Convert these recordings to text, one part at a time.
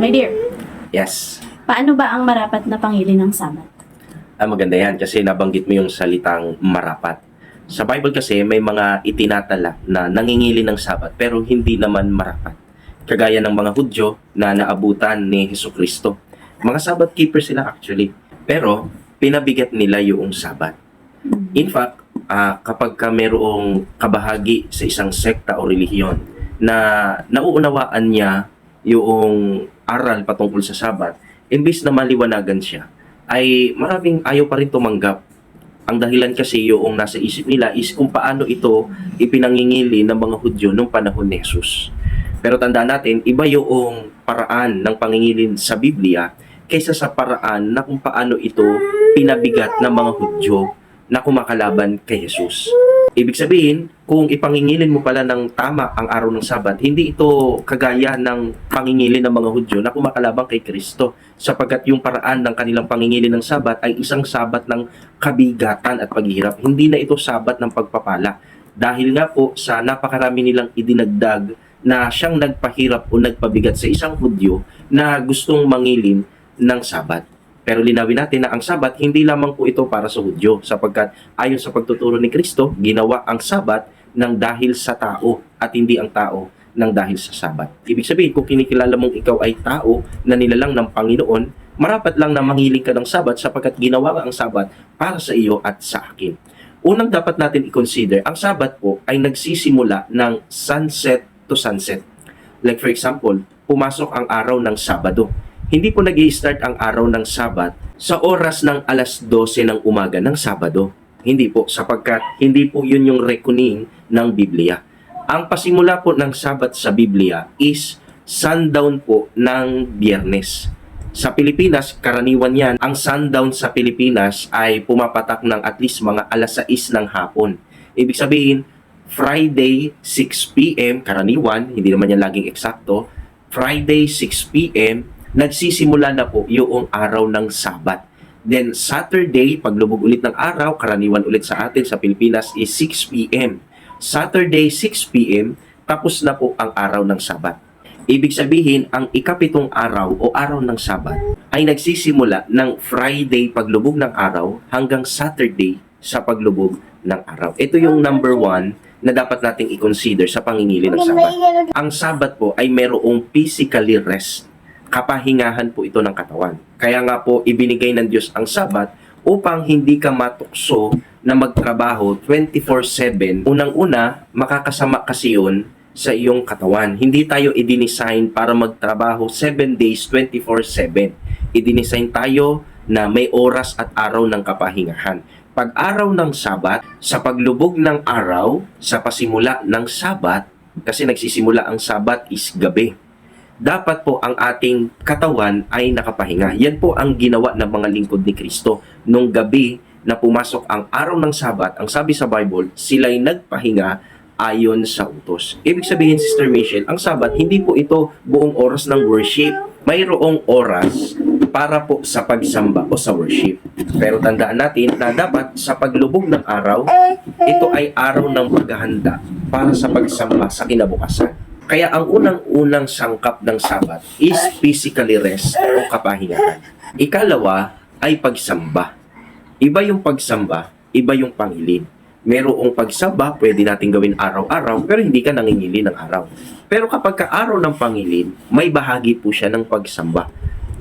My dear, Yes. paano ba ang marapat na pangili ng Sabat? Ah, maganda yan kasi nabanggit mo yung salitang marapat. Sa Bible kasi may mga itinatala na nangingili ng sabat pero hindi naman marapat. Kagaya ng mga Hudyo na naabutan ni Heso Kristo. Mga sabat keeper sila actually. Pero pinabigat nila yung sabat. In fact, ah, kapag ka merong kabahagi sa isang sekta o relihiyon na nauunawaan niya yung aral patungkol sa sabat, imbis na maliwanagan siya, ay maraming ayaw pa rin tumanggap. Ang dahilan kasi yung nasa isip nila is kung paano ito ipinangingili ng mga Hudyo nung panahon ni Jesus. Pero tandaan natin, iba yung paraan ng pangingilin sa Biblia kaysa sa paraan na kung paano ito pinabigat ng mga Hudyo na kumakalaban kay Jesus. Ibig sabihin, kung ipangingilin mo pala ng tama ang araw ng Sabat, hindi ito kagaya ng pangingilin ng mga Hudyo na kumakalabang kay Kristo sapagkat yung paraan ng kanilang pangingilin ng Sabat ay isang Sabat ng kabigatan at paghihirap. Hindi na ito Sabat ng pagpapala. Dahil nga po sa napakarami nilang idinagdag na siyang nagpahirap o nagpabigat sa isang Hudyo na gustong mangilin ng Sabat. Pero linawin natin na ang Sabat hindi lamang po ito para sa Hudyo sapagkat ayon sa pagtuturo ni Kristo, ginawa ang Sabat ng dahil sa tao at hindi ang tao ng dahil sa Sabat. Ibig sabihin, kung kinikilala mong ikaw ay tao na nilalang ng Panginoon, marapat lang na mangiling ka ng Sabat sapagkat ginawa ang Sabat para sa iyo at sa akin. Unang dapat natin i-consider, ang Sabat po ay nagsisimula ng sunset to sunset. Like for example, pumasok ang araw ng Sabado hindi po nag start ang araw ng Sabat sa oras ng alas 12 ng umaga ng Sabado. Hindi po, sapagkat hindi po yun yung reckoning ng Biblia. Ang pasimula po ng Sabat sa Biblia is sundown po ng biyernes. Sa Pilipinas, karaniwan yan, ang sundown sa Pilipinas ay pumapatak ng at least mga alas 6 ng hapon. Ibig sabihin, Friday 6 p.m. karaniwan, hindi naman yan laging eksakto, Friday 6 p.m. nagsisimula na po yung araw ng Sabat. Then Saturday, paglubog ulit ng araw, karaniwan ulit sa atin sa Pilipinas is 6 p.m. Saturday 6 p.m. tapos na po ang araw ng Sabat. Ibig sabihin, ang ikapitong araw o araw ng Sabat ay nagsisimula ng Friday paglubog ng araw hanggang Saturday sa paglubog ng araw. Ito yung number one na dapat nating i-consider sa pangingili ng Sabat. Ang Sabat po ay merong physically rest. Kapahingahan po ito ng katawan. Kaya nga po ibinigay ng Diyos ang Sabat upang hindi ka matukso na magtrabaho 24-7. Unang-una, makakasama kasi yun sa iyong katawan. Hindi tayo i-design para magtrabaho 7 days 24-7. I-design tayo na may oras at araw ng kapahingahan. Pag araw ng Sabat, sa paglubog ng araw, sa pasimula ng Sabat, kasi nagsisimula ang Sabat is gabi. Dapat po ang ating katawan ay nakapahinga. Yan po ang ginawa ng mga lingkod ni Kristo. Nung gabi na pumasok ang araw ng Sabat, ang sabi sa Bible, sila'y nagpahinga ayon sa utos. Ibig sabihin, Sister Michelle, ang Sabat, hindi po ito buong oras ng worship. Mayroong oras para po sa pagsamba o sa worship. Pero tandaan natin na dapat sa paglubog ng araw, ito ay araw ng paghahanda para sa pagsamba sa kinabukasan. Kaya ang unang-unang sangkap ng Sabat is physically rest o kapahingahan. Ikalawa ay pagsamba. Iba yung pagsamba, iba yung pangilin. Merong pagsamba, pwede natin gawin araw-araw, pero hindi ka nangingili ng araw. Pero kapag ka araw ng pangilin, may bahagi po siya ng pagsamba.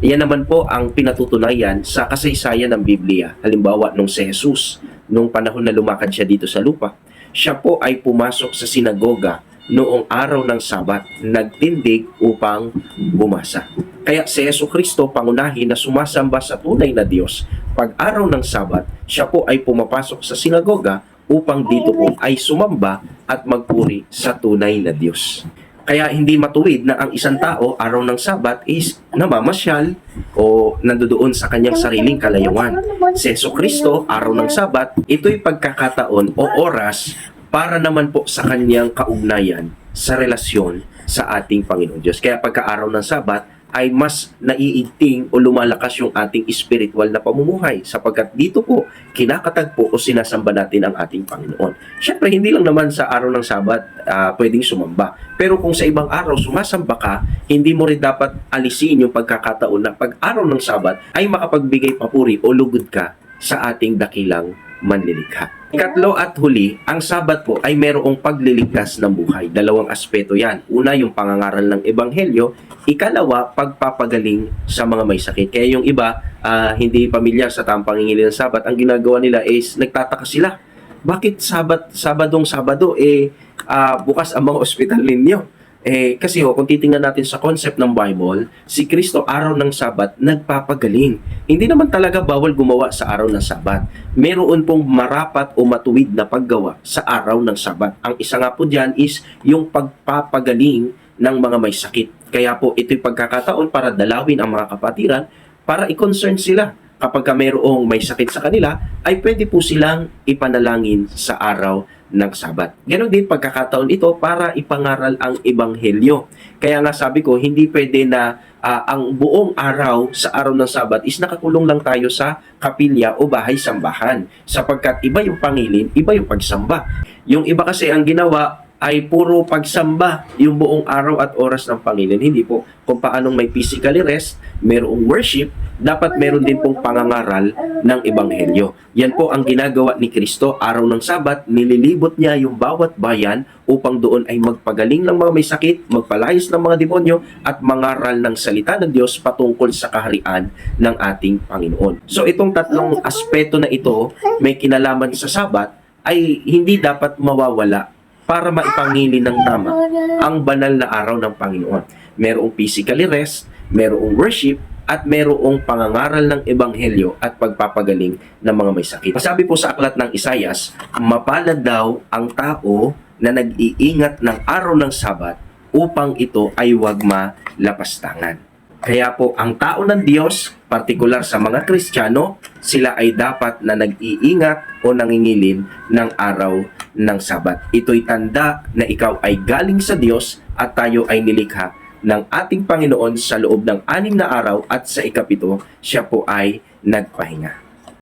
Yan naman po ang pinatutunayan sa kasaysayan ng Biblia. Halimbawa, nung si Jesus, nung panahon na lumakad siya dito sa lupa, siya po ay pumasok sa sinagoga noong araw ng Sabat, nagtindig upang bumasa. Kaya si Yesu Kristo pangunahin na sumasamba sa tunay na Diyos. Pag araw ng Sabat, siya po ay pumapasok sa sinagoga upang dito po ay sumamba at magpuri sa tunay na Diyos. Kaya hindi matuwid na ang isang tao araw ng Sabat is namamasyal o nandoon sa kanyang sariling kalayawan. Si Kristo, araw ng Sabat, ito'y pagkakataon o oras para naman po sa kanyang kaugnayan sa relasyon sa ating Panginoon Diyos. Kaya pagka araw ng Sabat, ay mas naiigting o lumalakas yung ating spiritual na pamumuhay sapagkat dito po kinakatagpo o sinasamba natin ang ating Panginoon. Siyempre, hindi lang naman sa araw ng Sabat ah, pwedeng sumamba. Pero kung sa ibang araw sumasamba ka, hindi mo rin dapat alisin yung pagkakataon na pag araw ng Sabat ay makapagbigay papuri o lugod ka sa ating dakilang manlilikha. Ikatlo at huli, ang Sabat po ay merong pagliligtas ng buhay. Dalawang aspeto yan. Una, yung pangangaral ng Ebanghelyo. Ikalawa, pagpapagaling sa mga may sakit. Kaya yung iba, ah, hindi pamilyar sa tamang pangingili ng Sabat, ang ginagawa nila is nagtataka sila. Bakit Sabat, Sabadong Sabado, eh, ah, bukas ang mga ospital ninyo? Eh, kasi ho, kung titingnan natin sa concept ng Bible, si Kristo araw ng Sabat nagpapagaling. Hindi naman talaga bawal gumawa sa araw ng Sabat. Meron pong marapat o matuwid na paggawa sa araw ng Sabat. Ang isa nga po dyan is yung pagpapagaling ng mga may sakit. Kaya po ito'y pagkakataon para dalawin ang mga kapatiran para i-concern sila kapag ka mayroong may sakit sa kanila, ay pwede po silang ipanalangin sa araw ng Sabat. Ganon din pagkakataon ito para ipangaral ang Ebanghelyo. Kaya nga sabi ko, hindi pwede na ah, ang buong araw sa araw ng Sabat is nakakulong lang tayo sa kapilya o bahay sambahan. Sapagkat iba yung pangilin, iba yung pagsamba. Yung iba kasi ang ginawa ay puro pagsamba yung buong araw at oras ng Panginoon. Hindi po kung paanong may physically rest, merong worship, dapat meron din pong pangangaral ng Ebanghelyo. Yan po ang ginagawa ni Kristo araw ng Sabat, nililibot niya yung bawat bayan upang doon ay magpagaling ng mga may sakit, magpalayas ng mga demonyo at mangaral ng salita ng Diyos patungkol sa kaharian ng ating Panginoon. So itong tatlong aspeto na ito may kinalaman sa Sabat ay hindi dapat mawawala para maipangili ng tama ang banal na araw ng Panginoon. Merong physically rest, merong worship, at merong pangangaral ng ebanghelyo at pagpapagaling ng mga may sakit. Sabi po sa aklat ng Isayas, mapalad daw ang tao na nag-iingat ng araw ng Sabat upang ito ay wag malapastangan. Kaya po ang tao ng Diyos, partikular sa mga Kristiyano, sila ay dapat na nag-iingat o nangingilin ng araw ng Sabat. Ito'y tanda na ikaw ay galing sa Diyos at tayo ay nilikha ng ating Panginoon sa loob ng anim na araw at sa ikapito, siya po ay nagpahinga.